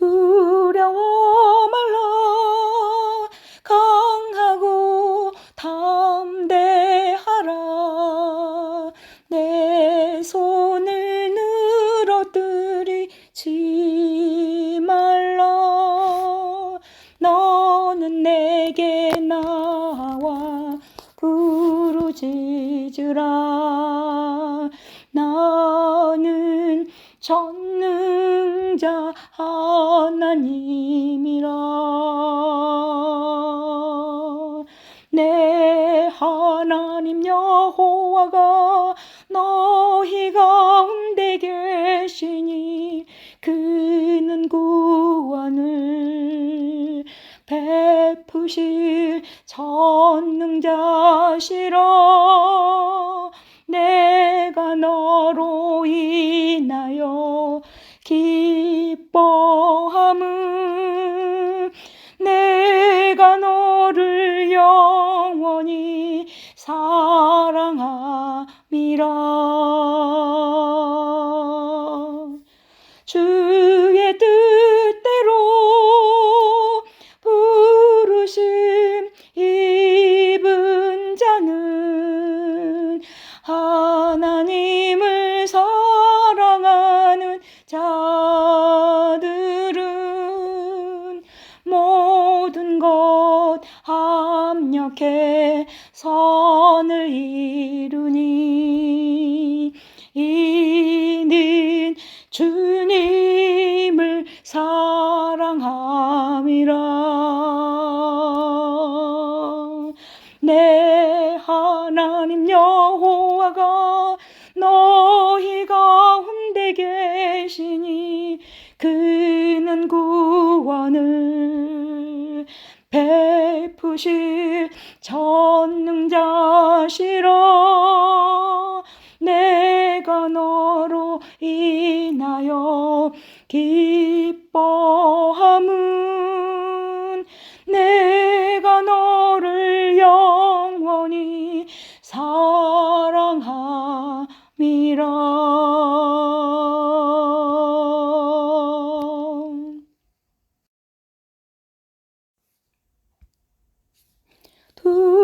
두려워 말라. 강하고 담대하라. 내 손을 늘어뜨리지 말라. 너는 내게 나와 부르짖으라. 나는 전능 자 하나님이라. 내 하나님 여호와가 너희 가운데 계시니 그는 구원을 베푸실 전능자시라 사랑함이라 주의 뜻대로 부르심 입은 자는 하나님을 사랑하는 자들은 모든 것 합력해 선 이는 주님을 사랑함이라. 내 하나님 여호와가 너희 가운데 계시니 그는 구원을 베푸실 전능자 인하여 기뻐함은 내가 너를 영원히 사랑함이라. 두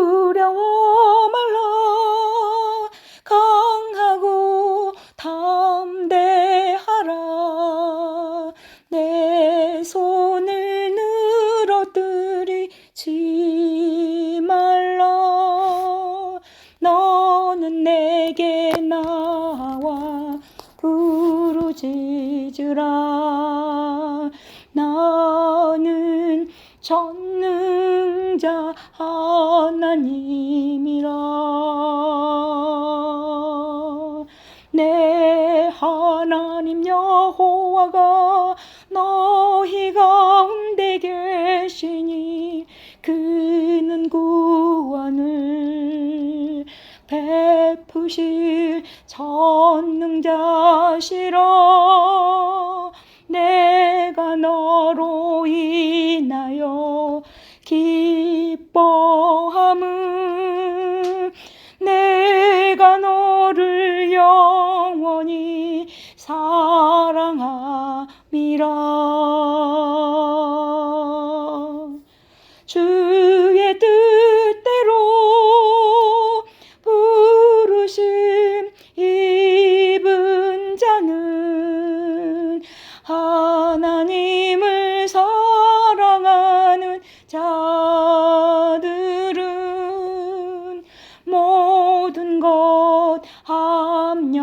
전능자 하나님이라. 내 하나님 여호와가 너희 가운데 계시니 그는 구원을 베푸실 전능자시라. 내가 너로 인 기뻐 사